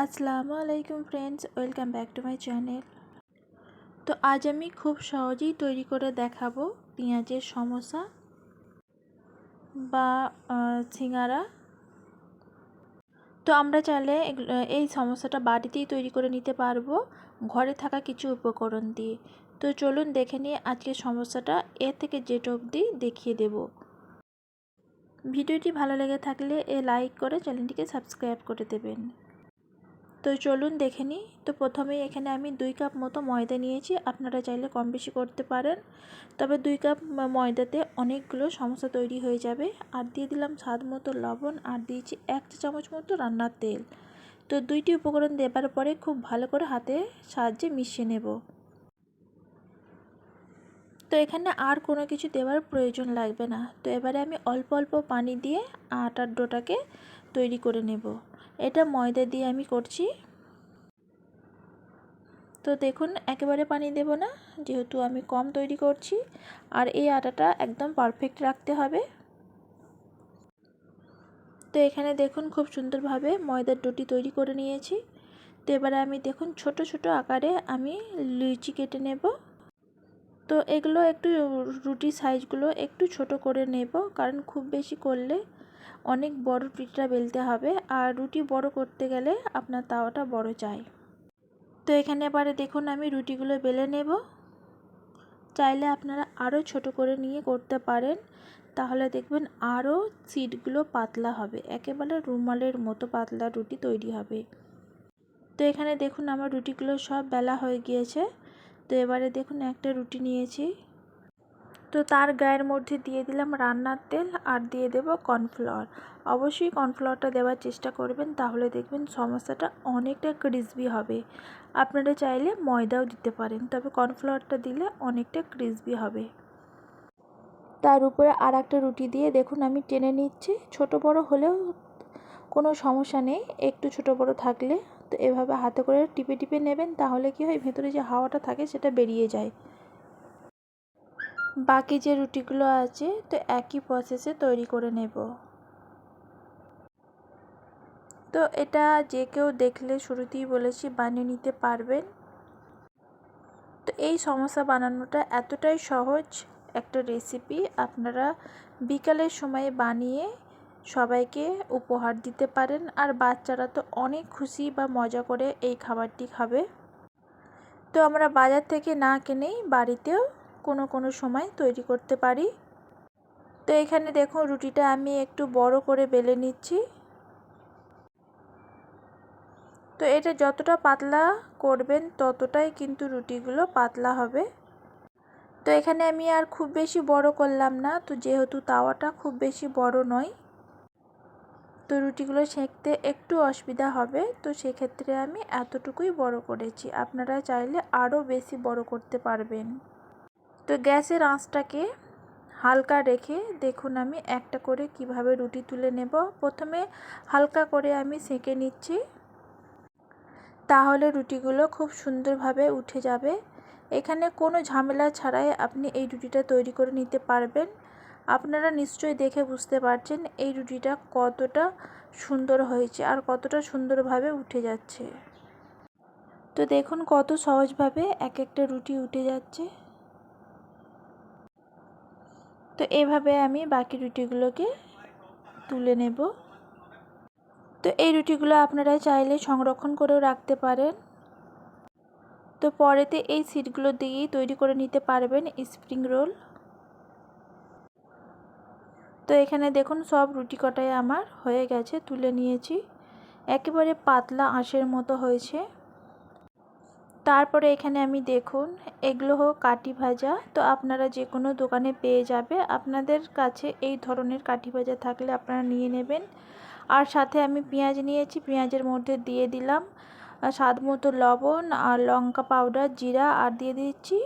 আসসালামু আলাইকুম friends welcome back to my channel তো আজ আমি খুব সহজেই তৈরি করে দেখাবো পেঁয়াজের সমোসা বা সিঙ্গারা তো আমরা চাইলে এই সমস্যাটা বাড়িতেই তৈরি করে নিতে পারব, ঘরে থাকা কিছু উপকরণ দিয়ে। তো চলুন দেখে নিয়ে আজকের সমস্যাটা এ থেকে যেটা অবধি দেখিয়ে দেব। ভিডিওটি ভালো লেগে থাকলে এ লাইক করে চ্যানেলটিকে সাবস্ক্রাইব করে দেবেন। তো চলুন দেখে নিই। তো প্রথমেই এখানে আমি দুই কাপ মতো ময়দা নিয়েছি। আপনারা চাইলে কম বেশি করতে পারেন। তবে দুই কাপ ময়দাতে অনেকগুলো সমস্যা তৈরি হয়ে যাবে। আর দিয়ে দিলাম স্বাদ মতো লবণ। আর দিয়েছি এক চা চামচ মতো রান্নার তেল। তো দুইটি উপকরণ দেবার পরে খুব ভালো করে হাতে সাহায্যে মিশিয়ে নেব। তো এখানে আর কোনো কিছু দেওয়ার প্রয়োজন লাগবে না। তো এবারে আমি অল্প অল্প পানি দিয়ে আটার ডোটাকে তৈরি করে নেব। এটা ময়দা দিয়ে আমি করছি। তো দেখুন, একেবারে পানি দেব না, যেহেতু আমি কম তৈরি করছি, আর এই আটাটা একদম পারফেক্ট রাখতে হবে। তো এখানে দেখুন, খুব সুন্দরভাবে ময়দার ডুটি তৈরি করে নিয়েছি। তো এবারে আমি দেখুন, ছোট ছোট আকারে আমি লুচি কেটে নেব। তো এগুলো একটু রুটি সাইজগুলো একটু ছোট করে নেব, কারণ খুব বেশি করলে অনেক বড় রুটিটা বেলতে হবে। আর রুটি বড় করতে গেলে আপনার তাওয়াটা বড় চাই। তো এখানে এবারে দেখুন আমি রুটিগুলো বেলে নেব। চাইলে আপনারা আরও ছোট করে নিয়ে করতে পারেন। তাহলে দেখবেন আরও সিটগুলো পাতলা হবে। একেবারে রুমালের মতো পাতলা রুটি তৈরি হবে। তো এখানে দেখুন আমার রুটিগুলো সব বেলা হয়ে গিয়েছে। তো এবারে দেখুন একটা রুটি নিয়েছি। তো তার গায়ের মধ্যে দিয়ে দিলাম রান্নার তেল আর দিয়ে দেব কর্নফ্লাওয়ার। অবশ্যই কর্নফ্লাওয়ারটা দেওয়ার চেষ্টা করবেন, তাহলে দেখবেন সমস্যাটা অনেকটা ক্রিসবি হবে। আপনারা চাইলে ময়দাও দিতে পারেন, তবে কর্নফ্লাওয়ারটা দিলে অনেকটা ক্রিসবি হবে। তার উপরে আর একটা রুটি দিয়ে দেখুন আমি টেনে নিচ্ছি। ছোট বড় হলেও কোনো সমস্যা নেই, একটু ছোট বড় থাকলে তো এভাবে হাতে করে টিপে টিপে নেবেন, তাহলে কি হয় ভেতরে যে হাওয়াটা থাকে সেটা বেরিয়ে যায়। বাকি যে রুটিগুলো আছে, তো একই প্রসেসে তৈরি করে নেব। তো এটা যে কেউ দেখলে শুরুতেই বলেছি বানিয়ে নিতে পারবেন। তো এই সমস্যা বানানোটা এতটাই সহজ একটা রেসিপি আপনারা বিকালের সময়ে বানিয়ে সবাইকে উপহার দিতে পারেন আর বাচ্চারা তো অনেক খুশি বা মজা করে এই খাবারটি খাবে। তো আমরা বাজার থেকে না কিনেই বাড়িতেও কোনো কোনো সময় তৈরি করতে পারি। তো এখানে দেখুন রুটিটা আমি একটু বড় করে বেলে নিচ্ছি। তো এটা যতটা পাতলা করবেন ততটাই কিন্তু রুটিগুলো পাতলা হবে। তো এখানে আমি আর খুব বেশি বড় করলাম না, তো যেহেতু তাওয়াটা খুব বেশি বড় নয় তো রুটিগুলো সেঁকতে একটু অসুবিধা হবে, তো সেক্ষেত্রে আমি এতটুকুই বড় করেছি। আপনারা চাইলে আরও বেশি বড় করতে পারবেন। তো গ্যাসের আঁচটাকে হালকা রেখে দেখুন আমি একটা করে কীভাবে রুটি তুলে নেব। প্রথমে হালকা করে আমি সেঁকে নিচ্ছি, তাহলে রুটিগুলো খুব সুন্দরভাবে উঠে যাবে। এখানে কোনো ঝামেলা ছাড়াই আপনি এই রুটিটা তৈরি করে নিতে পারবেন। আপনারা নিশ্চয়ই দেখে বুঝতে পারছেন এই রুটিটা কতটা সুন্দর হয়েছে আর কতটা সুন্দরভাবে উঠে যাচ্ছে। তো দেখুন কত সহজভাবে এক একটা রুটি উঠে যাচ্ছে। তো এভাবে আমি বাকি রুটিগুলোকে তুলে নেব। তো এই রুটিগুলো আপনারা চাইলে সংরক্ষণ করেও রাখতে পারেন। তো পরেতে এই সিটগুলো দিয়েই তৈরি করে নিতে পারবেন স্প্রিং রোল। তো এখানে দেখুন সব রুটি কটাই আমার হয়ে গেছে, তুলে নিয়েছি। একেবারে পাতলা আঁশের মতো হয়েছে। তারপরে এখানে আমি দেখুন এগুলো হোক কাঠি ভাজা, তো আপনারা যে কোনো দোকানে পেয়ে যাবে। আপনাদের কাছে এই ধরনের কাঠি ভাজা থাকলে আপনারা নিয়ে নেবেন। আর সাথে আমি পেঁয়াজ নিয়েছি, পেঁয়াজের মধ্যে দিয়ে দিলাম স্বাদ মতো লবণ আর লঙ্কা পাউডার, জিরা আর দিয়ে দিচ্ছি।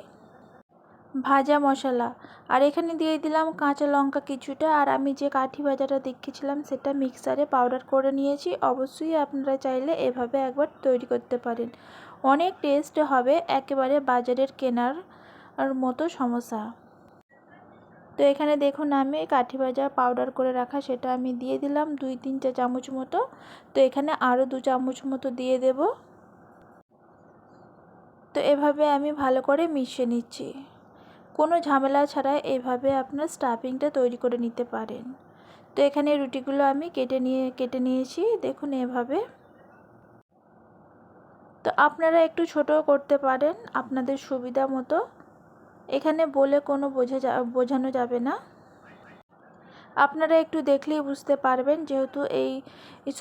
ভাজা মশলা। আর এখানে দিয়ে দিলাম কাঁচা লঙ্কা কিছুটা। আর আমি যে কাঠি ভাজাটা দেখিয়েছিলাম সেটা মিক্সারে পাউডার করে নিয়েছি। অবশ্যই আপনারা চাইলে এভাবে একবার তৈরি করতে পারেন। অনেক টেস্ট হবে একেবারে বাজারের কেনার মতো সমস্যা। তো এখানে দেখুন, আমি কাঠি ভাজা পাউডার করে রাখা, সেটা আমি দিয়ে দিলাম দুই, তিন চা চামচ মতো। তো এখানে আরও দু চামচ মতো দিয়ে দেব। তো এভাবে আমি ভালো করে মিশিয়ে নিচ্ছি। কোনো ঝামেলা ছাড়া এভাবে আপনার স্টাফিংটা তৈরি করে নিতে পারেন। তো এখানে রুটিগুলো আমি কেটে নিয়ে, কেটে নিয়েছি। দেখুন এভাবে। তো আপনারা একটু ছোট করতে পারেন আপনাদের সুবিধা মতো। এখানে বলে কোনো বোঝা যা, বোঝানো যাবে না। আপনারা একটু দেখলেই বুঝতে পারবেন যেহেতু এই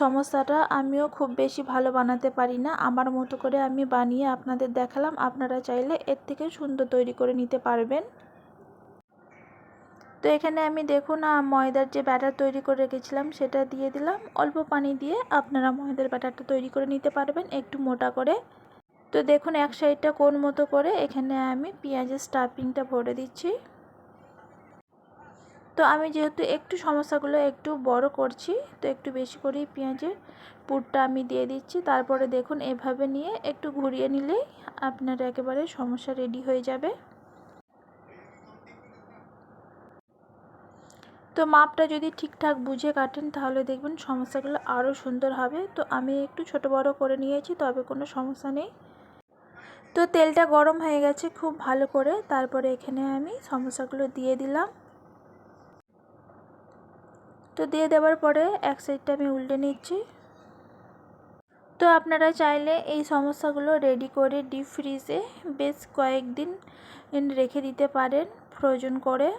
সমস্যাটা আমিও খুব বেশি ভালো বানাতে পারি না। আমার মতো করে আমি বানিয়ে আপনাদের দেখালাম। আপনারা চাইলে এর থেকে সুন্দর তৈরি করে নিতে পারবেন। তো এখানে আমি দেখুন ময়দার যে ব্যাটার তৈরি করে রেখেছিলাম সেটা দিয়ে দিলাম। অল্প পানি দিয়ে আপনারা ময়দার ব্যাটারটা তৈরি করে নিতে পারবেন একটু মোটা করে। তো দেখুন, এক সাইডটা কোন মতো করে এখানে আমি পেঁয়াজের স্টাফিংটা ভরে দিচ্ছি। তো আমি যেহেতু একটু সমস্যাগুলো একটু বড় করছি, তো একটু বেশি করেই পেঁয়াজের পুরটা আমি দিয়ে দিচ্ছি। তারপরে দেখুন, এভাবে নিয়ে একটু ঘুরিয়ে নিলেই আপনার একেবারে সমস্যা রেডি হয়ে যাবে। তো মাপটা যদি ঠিকঠাক বুঝে কাটেন, তাহলে দেখবেন সমস্যাগুলো আরও সুন্দর হবে। তো আমি একটু ছোট বড় করে নিয়েছি, তবে কোনো সমস্যা নেই। তো তেলটা গরম হয়ে গেছে খুব ভালো করে। তারপরে এখানে আমি সমস্যাগুলো দিয়ে দিলাম। তো দিয়ে দেওয়ার পরে এক সাইডটা আমি উল্টে নিচ্ছি। তো আপনারা চাইলে এই সমস্যাগুলো রেডি করে ডিপ ফ্রিজে বেশ কয়েকদিন রেখে দিতে পারেন ফ্রোজন করে।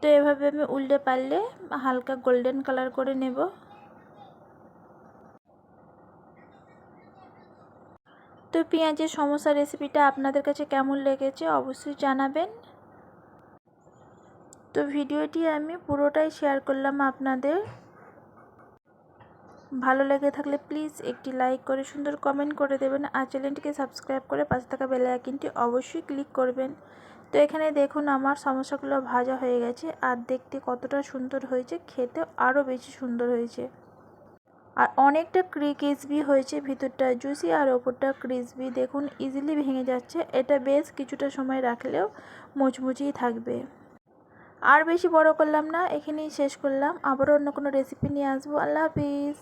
তো এভাবে আমি উল্টে পারলে হালকা গোল্ডেন কালার করে নেব। তো পেঁয়াজের সমস্যা রেসিপিটা আপনাদের কাছে কেমন লেগেছে অবশ্যই জানাবেন। তো ভিডিওটি আমি পুরোটাই শেয়ার করলাম আপনাদের। ভালো লেগে থাকলে প্লিজ একটি লাইক করে সুন্দর কমেন্ট করে দেবেন আর চ্যানেলটিকে সাবস্ক্রাইব করে পাশে থাকা বেল আইকনটি অবশ্যই ক্লিক করবেন। তো এখানে দেখুন আমার সমস্যাগুলো ভাজা হয়ে গেছে আর দেখতে কতটা সুন্দর হয়েছে, খেতে আরও বেশি সুন্দর হয়েছে। আর অনেকটা ক্রি ক্রিসবি হয়েছে ভিতরটা, জুসি আর ওপরটা ক্রিসবি দেখুন ইজিলি ভেঙে যাচ্ছে, এটা বেশ কিছুটা সময় রাখলেও মুচমুচেই থাকবে। আর বেশি বড় করলাম না, এখানেই শেষ করলাম। আবার অন্য কোনো রেসিপি নিয়ে আসব। আল্লাহ হাফিজ।